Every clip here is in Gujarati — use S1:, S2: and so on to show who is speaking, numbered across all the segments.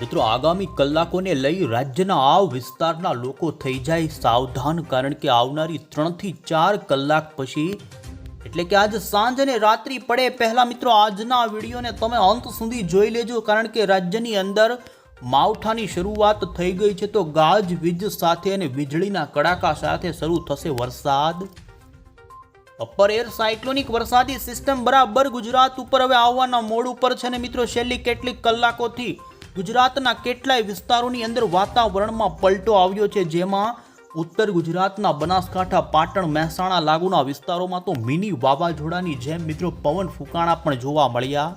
S1: મિત્રો, આગામી કલાકોને લઈ રાજ્યના આ વિસ્તારના લોકો થઈ જાય સાવધાન, કારણ કે આવનારી ત્રણથી ચાર કલાક પછી, એટલે કે આજ સાંજ અને રાત્રિ પડે પહેલાં મિત્રો, આજના વિડીયોને તમે અંત સુધી જોઈ લેજો, કારણ કે રાજ્યની અંદર માવઠાની શરૂઆત થઈ ગઈ છે, તો ગાજ, વીજ સાથે અને વીજળીના કડાકા સાથે શરૂ થશે વરસાદ. અપર એર સાયક્લોનિક વરસાદી સિસ્ટમ બરાબર ગુજરાત ઉપર હવે આવવાના મોડ ઉપર છે ને મિત્રો, છેલ્લી કેટલીક કલાકોથી ગુજરાતના કેટલાય વિસ્તારોની અંદર વાતાવરણમાં પલટો આવ્યો છે. જેમાં ઉત્તર ગુજરાતના બનાસકાંઠા, પાટણ, મહેસાણા લાગુના વિસ્તારોમાં તો મિની વાવાઝોડાની જેમ મિત્રો પવન ફૂંકાણા પણ જોવા મળ્યા.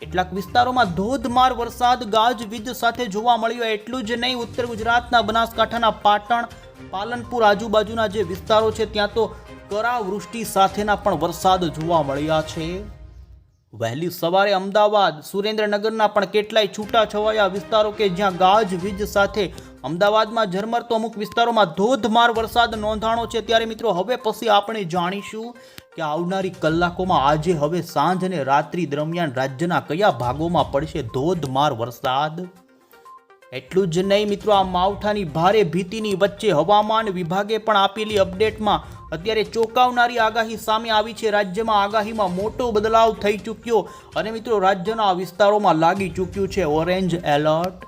S1: કેટલાક વિસ્તારોમાં ધોધમાર વરસાદ ગાજવીજ સાથે જોવા મળ્યો. એટલું જ નહીં, ઉત્તર ગુજરાતના બનાસકાંઠાના પાટણ, પાલનપુર આજુબાજુના જે વિસ્તારો છે, ત્યાં તો કરા વૃષ્ટિ સાથેના પણ વરસાદ જોવા મળ્યા છે. વહેલી સવારે અમદાવાદ સુરેન્દ્રનગરના પણ કેટલાય છૂટાછવાયા વિસ્તારો કે જ્યાં ગાજવીજ સાથે અમદાવાદમાં ઝરમર તો અમુક વિસ્તારોમાં ધોધમાર વરસાદ નોંધાણો છે ત્યારે મિત્રો હવે પછી આપણે જાણીશું કે આવનારી કલાકોમાં આજે, હવે, સાંજ અને રાત્રિ દરમિયાન રાજ્યના કયા ભાગોમાં પડશે ધોધમાર વરસાદ? એટલું જ નહીં મિત્રો, આ માવઠાની ભારે ભીતિની વચ્ચે હવામાન વિભાગે પણ આપેલી અપડેટમાં અત્યારે ચોંકાવનારી આગાહી સામે આવી છે. રાજ્યમાં આગાહીમાં મોટો બદલાવ થઈ ચૂક્યો અને મિત્રો રાજ્યના વિસ્તારોમાં લાગી ચૂક્યું છે. Orange alert.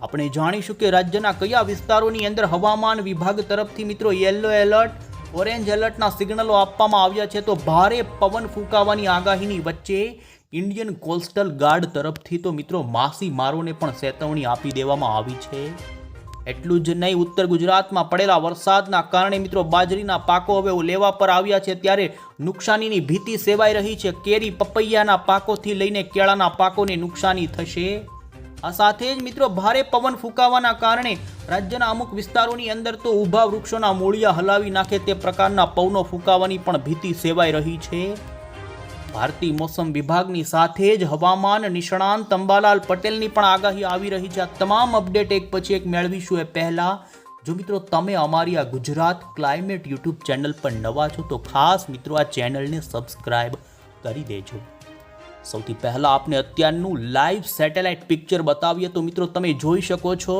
S1: આપણે જાણીશું કે રાજ્યના કયા વિસ્તારોની અંદર હવામાન વિભાગ તરફથી મિત્રો યલો એલર્ટ, ઓરેન્જ એલર્ટના સિગ્નલો આપવામાં આવ્યા છે. તો ભારે પવન ફૂંકાવાની આગાહીની વચ્ચે ઇન્ડિયન કોસ્ટલ ગાર્ડ તરફથી તો મિત્રો માસીમારોને પણ ચેતવણી આપી દેવામાં આવી છે. એટલું જ નહીં, ઉત્તર ગુજરાતમાં પડેલા વરસાદના કારણે મિત્રો બાજરીના પાકો હવે લેવા પર આવ્યા છે ત્યારે નુકસાનીની ભીતિ સેવાઈ રહી છે. કેરી પપૈયાના પાકોથી લઈને કેળાના પાકોને નુકસાની થશે. આ સાથે જ મિત્રો ભારે પવન ફૂંકાવાના કારણે રાજ્યના અમુક વિસ્તારોની અંદર તો ઊભા વૃક્ષોના મૂળિયા હલાવી નાખે તે પ્રકારના પવનો ફૂંકાવાની પણ ભીતિ સેવાઈ રહી છે. ભારતીય મોસમ વિભાગની સાથે જ હવામાન નિષ્ણાંત અંબાલાલ પટેલની પણ આગાહી આવી રહી છે. આ તમામ અપડેટ એક પછી એક મેળવીશું એ પહેલા. જો મિત્રો તમે અમારી આ ગુજરાત ક્લાઇમેટ યુટ્યુબ ચેનલ પર નવા છો તો ખાસ મિત્રો આ ચેનલને સબસ્ક્રાઇબ કરી દેજો. સૌથી પહેલાં આપને અત્યારનું લાઈવ સેટેલાઇટ પિક્ચર બતાવીએ તો મિત્રો તમે જોઈ શકો છો.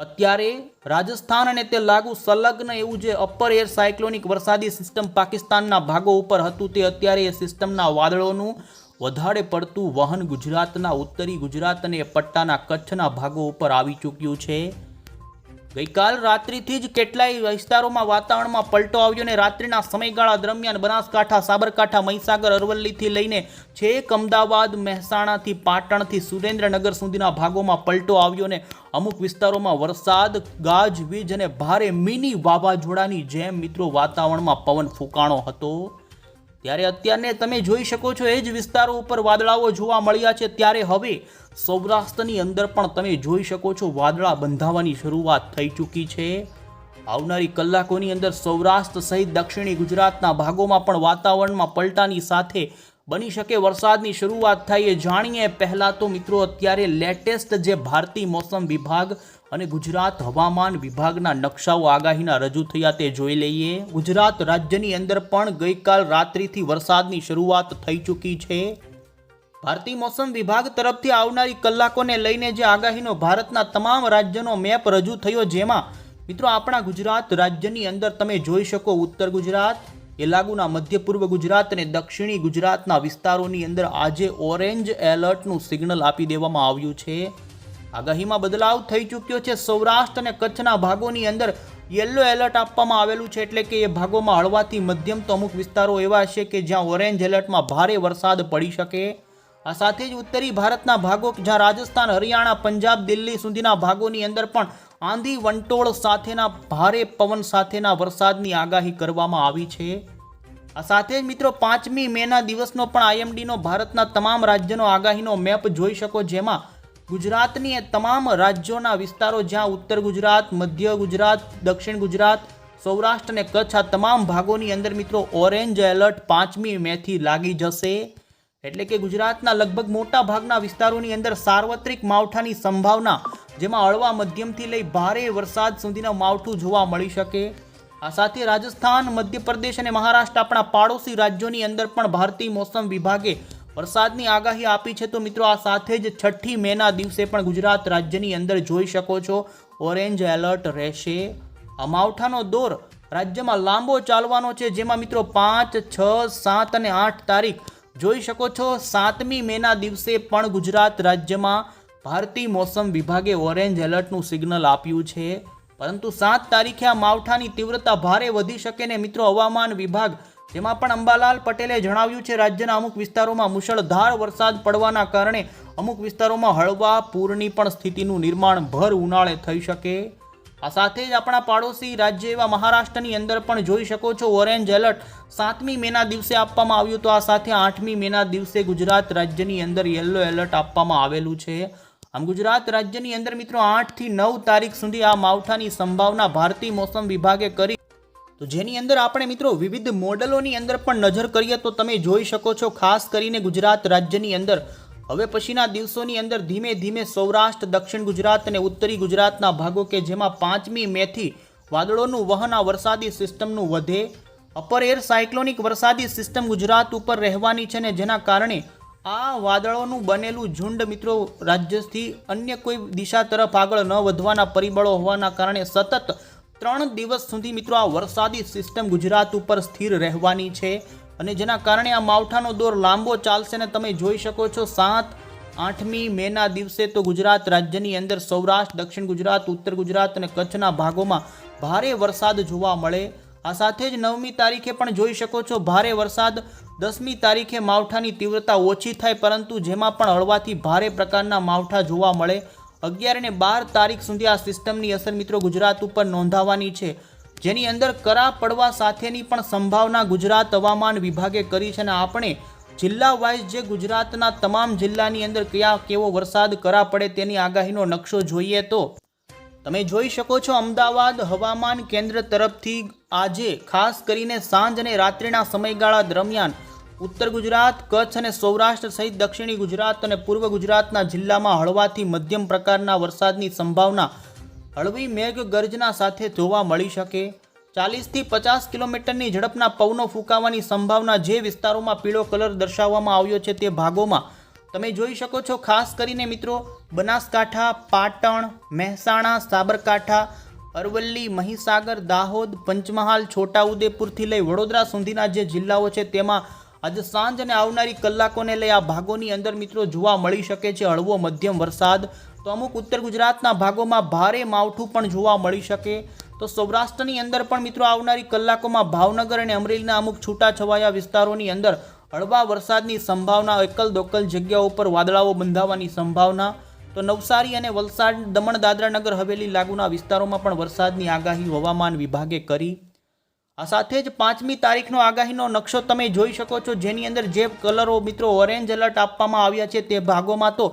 S1: અત્યારે રાજસ્થાન અને તે લાગુ સંલગ્ન એવું જે અપર એર સાયક્લોનિક વરસાદી સિસ્ટમ પાકિસ્તાનના ભાગો ઉપર હતું તે અત્યારે એ સિસ્ટમના વાદળોનું વધારે પડતું વહન ગુજરાતના ઉત્તરી ગુજરાત અને પટ્ટાના કચ્છના ભાગો ઉપર આવી ચૂક્યું છે. ગઈકાલ રાત્રિથી જ કેટલાય વિસ્તારોમાં વાતાવરણમાં પલટો આવ્યો અને રાત્રિના સમયગાળા દરમિયાન બનાસકાંઠા, સાબરકાંઠા, મહીસાગર, અરવલ્લીથી લઈને છેક અમદાવાદ, મહેસાણાથી પાટણથી સુરેન્દ્રનગર સુધીના ભાગોમાં પલટો આવ્યો ને અમુક વિસ્તારોમાં વરસાદ, ગાજવીજ અને ભારે મિની વાવાઝોડાની જેમ મિત્રો વાતાવરણમાં પવન ફૂંકાણો હતો. ત્યારે અત્યારને તમે જોઈ શકો છો એ જ વિસ્તારો ઉપર વાદળાઓ જોવા મળ્યા છે. ત્યારે હવે સૌરાષ્ટ્રની અંદર પણ તમે જોઈ શકો છો વાદળા બંધાવાની શરૂઆત થઈ ચૂકી છે. આવનારી કલાકોની અંદર સૌરાષ્ટ્ર સહિત દક્ષિણી ગુજરાતના ભાગોમાં પણ વાતાવરણમાં પલટાની સાથે બની શકે વરસાદની શરૂઆત થાય એ જાણીએ. પહેલાં તો મિત્રો અત્યારે લેટેસ્ટ જે ભારતીય મોસમ વિભાગ અને ગુજરાત હવામાન વિભાગના નકશાઓ આગાહીના રજૂ થયા તે જોઈ લઈએ. ગુજરાત રાજ્યની અંદર પણ ગઈકાલ રાત્રિથી વરસાદની શરૂઆત થઈ ચૂકી છે. ભારતીય મોસમ વિભાગ તરફથી આવનારી કલાકોને લઈને જે આગાહીનો ભારતના તમામ રાજ્યનો મેપ રજૂ થયો, જેમાં મિત્રો આપણા ગુજરાત રાજ્યની અંદર તમે જોઈ શકો ઉત્તર ગુજરાત એ લાગુના મધ્ય પૂર્વ ગુજરાત અને દક્ષિણી ગુજરાતના વિસ્તારોની અંદર આજે ઓરેન્જ એલર્ટનું સિગ્નલ આપી દેવામાં આવ્યું છે. આગાહીમાં બદલાવ થઈ ચૂક્યો છે. સૌરાષ્ટ્ર અને કચ્છના ભાગોની અંદર યલો એલર્ટ આપવામાં આવેલું છે એટલે કે એ ભાગોમાં હળવાથી મધ્યમ તો અમુક વિસ્તારો એવા છે કે જ્યાં ઓરેન્જ એલર્ટમાં ભારે વરસાદ પડી શકે. આ સાથે જ ઉત્તરી ભારતના ભાગો જ્યાં રાજસ્થાન, હરિયાણા, પંજાબ, દિલ્હી સુધીના ભાગોની અંદર પણ આંધી વંટોળ સાથેના ભારે પવન સાથેના વરસાદની આગાહી કરવામાં આવી છે. સાથે જ મિત્રો પાંચમી મેના દિવસનો પણ આઈએમડીનો ભારતના તમામ રાજ્યનો આગાહીનો મેપ જોઈ શકો જેમાં ગુજરાતની તમામ રાજ્યોના વિસ્તારો જ્યાં ઉત્તર ગુજરાત, મધ્ય ગુજરાત, દક્ષિણ ગુજરાત, સૌરાષ્ટ્ર અને કચ્છ આ તમામ ભાગોની અંદર મિત્રો ઓરેન્જ એલર્ટ પાંચમી મેથી લાગી જશે. એટલે કે ગુજરાતના લગભગ મોટા ભાગના વિસ્તારોની અંદર સાર્વત્રિક માવઠાની સંભાવના, જેમાં હળવા મધ્યમથી લઈ ભારે વરસાદ સુધીના માવઠું જોવા મળી શકે. આ સાથે રાજસ્થાન, મધ્યપ્રદેશ અને મહારાષ્ટ્ર આપણા પાડોશી રાજ્યોની અંદર પણ ભારતીય મોસમ વિભાગે વરસાદની આગાહી આપી છે. તો મિત્રો, આ સાથે જ છઠ્ઠી મેના દિવસે પણ ગુજરાત રાજ્યની અંદર જોઈ શકો છો. ઓરેન્જ એલર્ટ રહેશે. આ માવઠાનો દોર રાજ્યમાં લાંબો ચાલવાનો છે. જેમાં મિત્રો, પાંચ, છ, સાત અને આઠ તારીખ જોઈ શકો છો. સાતમી મેના દિવસે પણ ગુજરાત રાજ્યમાં ભારતીય મોસમ વિભાગે ઓરેન્જ એલર્ટનું સિગ્નલ આપ્યું છે. પરંતુ સાત તારીખે આ માવઠાની તીવ્રતા ભારે વધી શકે ને મિત્રો હવામાન વિભાગ જેમાં પણ અંબાલાલ પટેલે જણાવ્યું છે, રાજ્યના અમુક વિસ્તારોમાં મુશળધાર વરસાદ પડવાના કારણે અમુક વિસ્તારોમાં હળવા, પૂરની પણ સ્થિતિનું નિર્માણ ભર ઉનાળે થઈ શકે. આ સાથે જ આપણા પાડોશી રાજ્ય એવા મહારાષ્ટ્રની અંદર પણ જોઈ શકો છો, ઓરેન્જ એલર્ટ સાતમી મેના દિવસે આપવામાં આવ્યું. તો આ સાથે આઠમી મેના દિવસે ગુજરાત રાજ્યની અંદર યલો એલર્ટ આપવામાં આવેલું છે. આમ ગુજરાત રાજ્યની અંદર મિત્રો આઠથી નવ તારીખ સુધી આ માવઠાની સંભાવના ભારતીય મોસમ વિભાગે કરી. તો જેની અંદર આપણે મિત્રો વિવિધ મોડલોની અંદર પણ નજર કરીએ તો તમે જોઈ શકો છો ખાસ કરીને ગુજરાત રાજ્યની અંદર. હવે પછીના દિવસોની અંદર ધીમે ધીમે સૌરાષ્ટ્ર, દક્ષિણ ગુજરાત અને ઉત્તરી ગુજરાતના ભાગો કે જેમાં પાંચમી મેથી વાદળોનું વહન આ વરસાદી સિસ્ટમનું વધે. અપર એર સાયક્લોનિક વરસાદી સિસ્ટમ ગુજરાત ઉપર રહેવાની છે ને જેના કારણે આ વાદળોનું બનેલું ઝુંડ મિત્રો રાજ્યથી અન્ય કોઈ દિશા તરફ આગળ ન વધવાના પરિબળો હોવાના કારણે સતત ત્રણ દિવસ સુધી મિત્રો આ વરસાદી સિસ્ટમ ગુજરાત ઉપર સ્થિર રહેવાની છે અને જેના કારણે આ માવઠાનો દોર લાંબો ચાલશે ને તમે જોઈ શકો છો સાત, આઠમી મેના દિવસે તો ગુજરાત રાજ્યની અંદર સૌરાષ્ટ્ર, દક્ષિણ ગુજરાત, ઉત્તર ગુજરાત અને કચ્છના ભાગોમાં ભારે વરસાદ જોવા મળે. આ સાથે જ નવમી તારીખે પણ જોઈ શકો છો ભારે વરસાદ દસમી તારીખે માવઠાની તીવ્રતા ઓછી થાય પરંતુ જેમાં પણ હળવાથી ભારે પ્રકારના માવઠા જોવા મળે, અગિયાર અને બાર તારીખ સુધી આ સિસ્ટમની અસર મિત્રો ગુજરાત ઉપર નોંધાવાની છે. જેની અંદર કરા પડવા સાથેની પણ સંભાવના ગુજરાત હવામાન વિભાગે કરી છે અને આપણે જિલ્લા વાઇઝ જે ગુજરાતના તમામ જિલ્લાની અંદર કયા કેવો વરસાદ કરા પડે તેની આગાહીનો નકશો જોઈએ તો તમે જોઈ શકો છો અમદાવાદ હવામાન કેન્દ્ર તરફથી આજે ખાસ કરીને સાંજ અને રાત્રિના સમયગાળા દરમિયાન ઉત્તર ગુજરાત, કચ્છ અને સૌરાષ્ટ્ર સહિત દક્ષિણી ગુજરાત અને પૂર્વ ગુજરાતના જિલ્લામાં હળવાથી મધ્યમ પ્રકારના વરસાદની સંભાવના હળવી મેઘ ગર્જના સાથે જોવા મળી શકે. ચાલીસથી પચાસ કિલોમીટરની ઝડપના પવનો ફૂંકાવાની સંભાવના જે વિસ્તારોમાં પીળો કલર દર્શાવવામાં આવ્યો છે તે ભાગોમાં તમે જોઈ શકો છો, ખાસ કરીને મિત્રો, બનાસકાંઠા, પાટણ, મહેસાણા, સાબરકાંઠા, અરવલ્લી, મહીસાગર, દાહોદ, પંચમહાલ, છોટાઉદેપુરથી લઈ વડોદરા સુધીના જે જિલ્લાઓ છે તેમાં આજે સાંજ અને આવનારી કલાકોને લઈ આ ભાગોની અંદર મિત્રો જોવા મળી શકે છે હળવો મધ્યમ વરસાદ. તો અમુક ઉત્તર ગુજરાતના ભાગોમાં ભારે માવઠું પણ જોવા મળી શકે. તો સૌરાષ્ટ્રની અંદર પણ મિત્રો આવનારી કલાકોમાં ભાવનગર અને અમરેલીના અમુક છૂટાછવાયા વિસ્તારોની અંદર હળવા વરસાદની સંભાવના એકલ દોકલ જગ્યાઓ ઉપર વાદળાઓ બંધાવાની સંભાવના. તો નવસારી અને વલસાડ દમણ દાદરા નગર હવેલી લાગુના વિસ્તારોમાં પણ વરસાદની આગાહી હવામાન વિભાગે કરી. આ સાથે જ પાંચમી તારીખનો આગાહીનો નકશો તમે જોઈ શકો છો. જેની અંદર જે કલરો મિત્રો ઓરેન્જ એલર્ટ આપવામાં આવ્યા છે તે ભાગોમાં તો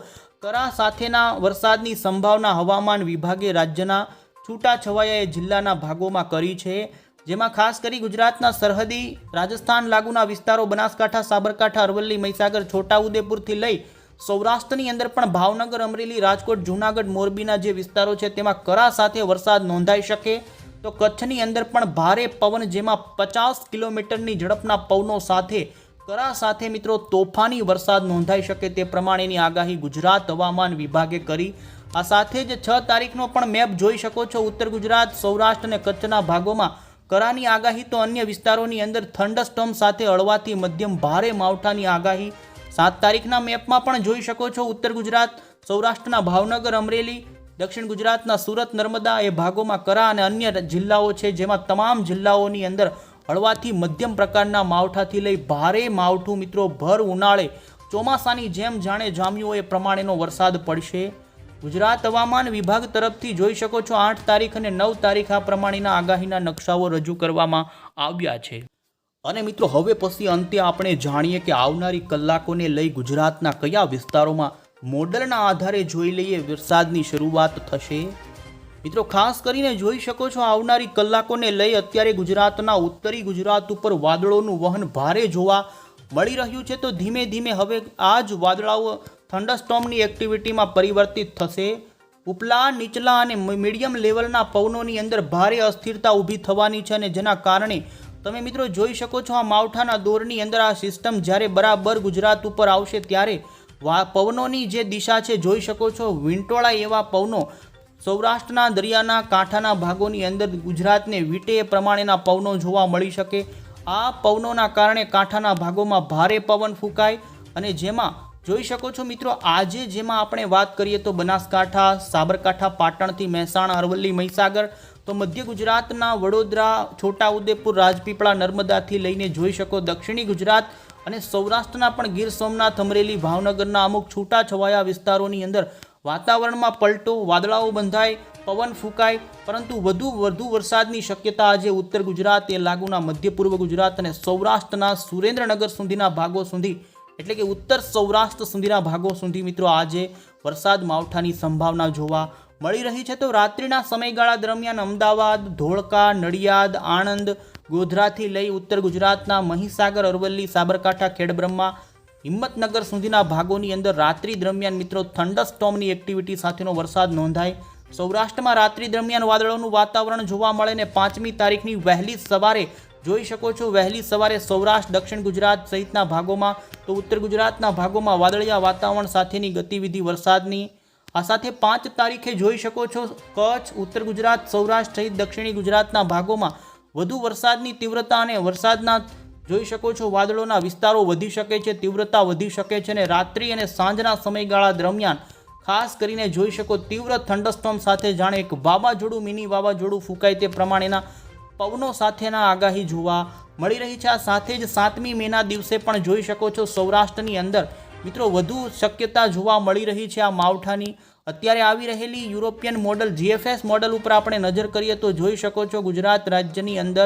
S1: કરા સાથેના વરસાદની સંભાવના હવામાન વિભાગે રાજ્યના છૂટાછવાયા જિલ્લાના ભાગોમાં કરી છે. જેમાં ખાસ કરી ગુજરાતના સરહદી, રાજસ્થાન લાગુના વિસ્તારો બનાસકાંઠા, સાબરકાંઠા, અરવલ્લી, મહીસાગર, છોટાઉદેપુરથી લઈ સૌરાષ્ટ્રની અંદર પણ ભાવનગર, અમરેલી, રાજકોટ, જૂનાગઢ, મોરબીના જે વિસ્તારો છે તેમાં કરા સાથે વરસાદ નોંધાઈ શકે. તો કચ્છની અંદર પણ ભારે પવન જેમાં પચાસ કિલોમીટરની ઝડપના પવનો સાથે, કરા સાથે મિત્રો તોફાની વરસાદ નોંધાઈ શકે તે પ્રમાણેની આગાહી ગુજરાત હવામાન વિભાગે કરી. આ સાથે જ છ તારીખનો પણ મેપ જોઈ શકો છો. ઉત્તર ગુજરાત, સૌરાષ્ટ્ર અને કચ્છના ભાગોમાં કરાની આગાહી તો અન્ય વિસ્તારોની અંદર થંડરસ્ટોમ સાથે હળવાથી મધ્યમ ભારે માવઠાની આગાહી. સાત તારીખના મેપમાં પણ જોઈ શકો છો. ઉત્તર ગુજરાત, સૌરાષ્ટ્રના ભાવનગર, અમરેલી દક્ષિણ ગુજરાતના સુરત, નર્મદા એ ભાગોમાં કરા અને અન્ય જિલ્લાઓ છે, જેમાં તમામ જિલ્લાઓની અંદર હળવાથી મધ્યમ પ્રકારના માવઠાથી લઈ ભારે માવઠું મિત્રો, ભર ઉનાળે. ચોમાસાની જેમ જાણે જામ્યું એ પ્રમાણેનો વરસાદ પડશે. ગુજરાત હવામાન વિભાગ તરફથી જોઈ શકો છો, આઠ તારીખ અને નવ તારીખ આ પ્રમાણેના આગાહીના નકશાઓ રજૂ કરવામાં આવ્યા છે. અને મિત્રો, હવે પછી અંતે આપણે જાણીએ કે આવનારી કલાકોને લઈ ગુજરાતના કયા વિસ્તારોમાં મોડલના આધારે જોઈ લઈએ વરસાદની શરૂઆત થશે. મિત્રો, ખાસ કરીને જોઈ શકો છો આવનારી કલાકોને લઈ અત્યારે ગુજરાતના ઉત્તરી ગુજરાત ઉપર વાદળોનું વહન ભારે જોવા મળી રહ્યું છે. તો ધીમે ધીમે હવે આ જ વાદળાઓ થંડરસ્ટોમની એક્ટિવિટીમાં પરિવર્તિત થશે. ઉપલા, નીચલા અને મીડિયમ લેવલના પવનોની અંદર ભારે અસ્થિરતા ઊભી થવાની છે અને જેના કારણે તમે મિત્રો જોઈ શકો છો આ માવઠાના દોરની અંદર આ સિસ્ટમ જ્યારે બરાબર ગુજરાત ઉપર આવશે ત્યારે પવનોની જે દિશા છે, જોઈ શકો છો. વિંટોળા એવા પવનો સૌરાષ્ટ્રના દરિયાના કાંઠાના ભાગોની અંદર ગુજરાતને વીટે પ્રમાણેના પવનો જોવા મળી શકે. આ પવનોના કારણે કાંઠાના ભાગોમાં ભારે પવન ફૂંકાય અને જેમાં, જોઈ શકો છો મિત્રો, આજે જેમાં આપણે વાત કરીએ તો બનાસકાંઠા, સાબરકાંઠા, પાટણથી મહેસાણા, અરવલ્લી, મહીસાગર, તો મધ્ય ગુજરાતના વડોદરા, છોટાઉદેપુર, રાજપીપળા, નર્મદાથી લઈને જોઈ શકો દક્ષિણી ગુજરાત અને સૌરાષ્ટ્રના પણ ગીર સોમનાથ, અમરેલી, ભાવનગરના અમુક છૂટાછવાયા વિસ્તારોની અંદર વાતાવરણમાં પલટો, વાદળાઓ બંધાય, પવન ફૂંકાય, પરંતુ વધુ વધુ વરસાદની શક્યતા આજે ઉત્તર ગુજરાત એ લાગુના મધ્ય પૂર્વ ગુજરાત અને સૌરાષ્ટ્રના સુરેન્દ્રનગર સુધીના ભાગો સુધી, એટલે કે ઉત્તર સૌરાષ્ટ્ર સુધીના ભાગો સુધી મિત્રો આજે વરસાદ માવઠાની સંભાવના જોવા મળી રહી છે. તો રાત્રિના સમયગાળા દરમિયાન અમદાવાદ, ધોળકા, નડિયાદ, આણંદ ગોધરાથી લઈ ઉત્તર ગુજરાતના મહીસાગર, અરવલ્લી, સાબરકાંઠા, ખેડબ્રહ્મા, હિંમતનગર સુધીના ભાગોની અંદર રાત્રિ દરમિયાન મિત્રો થંડરસ્ટોમની એક્ટિવિટી સાથેનો વરસાદ નોંધાય. સૌરાષ્ટ્રમાં રાત્રિ દરમિયાન વાદળોનું વાતાવરણ જોવા મળે ને પાંચમી તારીખની વહેલી સવારે જોઈ શકો છો, વહેલી સવારે સૌરાષ્ટ્ર, દક્ષિણ ગુજરાત સહિતના ભાગોમાં તો ઉત્તર ગુજરાતના ભાગોમાં વાદળિયા વાતાવરણ સાથેની ગતિવિધિ વરસાદની. આ સાથે પાંચ તારીખે જોઈ શકો છો, કચ્છ, ઉત્તર ગુજરાત, સૌરાષ્ટ્ર સહિત દક્ષિણી ગુજરાતના ભાગોમાં વધુ વરસાદની તીવ્રતા અને વરસાદના જોઈ શકો છો, વાદળોના વિસ્તારો વધી શકે છે, તીવ્રતા વધી શકે છે અને રાત્રિ અને સાંજના સમયગાળા દરમિયાન ખાસ કરીને જોઈ શકો તીવ્ર થંડરસ્ટોમ સાથે જાણે એક વાવાઝોડું, મિની વાવાઝોડું ફૂંકાય તે પ્રમાણેના પવનો સાથેના આગાહી જોવા મળી રહી છે. આ સાથે જ સાતમી મેના દિવસે પણ જોઈ શકો છો સૌરાષ્ટ્રની અંદર મિત્રો વધુ શક્યતા જોવા મળી રહી છે આ માવઠાની અત્યારે આવી રહેલી યુરોપિયન મોડલ જીએફએસ મોડલ ઉપર આપણે નજર કરીએ તો જોઈ શકો છો ગુજરાત રાજ્યની અંદર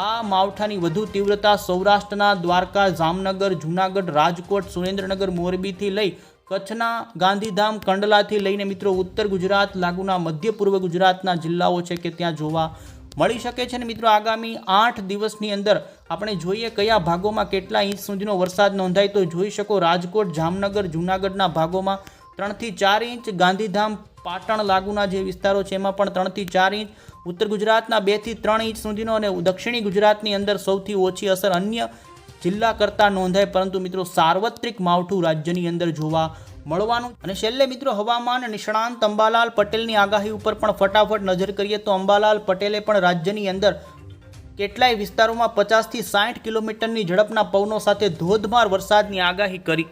S1: આ માવઠાની વધુ તીવ્રતા સૌરાષ્ટ્રના દ્વારકા, જામનગર, જૂનાગઢ, રાજકોટ, સુરેન્દ્રનગર, મોરબીથી લઈ કચ્છના ગાંધીધામ, કંડલાથી લઈને મિત્રો ઉત્તર ગુજરાત, લાગુના મધ્ય પૂર્વ ગુજરાતના જિલ્લાઓ છે કે ત્યાં જોવા મળી શકે છે. ને મિત્રો આગામી આઠ દિવસની અંદર આપણે જોઈએ કયા ભાગોમાં કેટલા ઇંચ સુધીનો વરસાદ નોંધાય તો જોઈ શકો રાજકોટ, જામનગર, જૂનાગઢના ભાગોમાં ત્રણથી ચાર ઇંચ ગાંધીધામ પાટણ લાગુના જે વિસ્તારો છે, એમાં પણ ત્રણથી ચાર ઇંચ. ઉત્તર ગુજરાતના બેથી ત્રણ ઇંચ સુધીનો અને દક્ષિણી ગુજરાતની અંદર સૌથી ઓછી અસર અન્ય જિલ્લા કરતાં નોંધાય. પરંતુ મિત્રો, સાર્વત્રિક માવઠું રાજ્યની અંદર જોવા મળવાનું. અને છેલ્લે મિત્રો, હવામાન નિષ્ણાંત અંબાલાલ પટેલની આગાહી ઉપર પણ ફટાફટ નજર કરીએ તો અંબાલાલ પટેલે પણ રાજ્યની અંદર કેટલાય વિસ્તારોમાં પચાસથી સાઠ કિલોમીટરની ઝડપના પવનો સાથે ધોધમાર વરસાદની આગાહી કરી.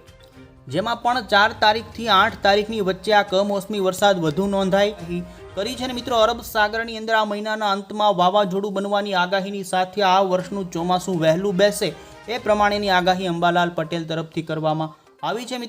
S1: જેમાં પણ ચાર તારીખથી આઠ તારીખની વચ્ચે આ કમોસમી વરસાદ વધુ નોંધાય. કરી છે મિત્રો અરબ સાગરની અંદર આ મહિનાના અંતમાં વાવાઝોડું બનવાની આગાહીની સાથે આ વર્ષનું ચોમાસું વહેલું બેસે. એ પ્રમાણેની આગાહી અંબાલાલ પટેલ તરફથી કરવામાં આવી છે મિત્રો.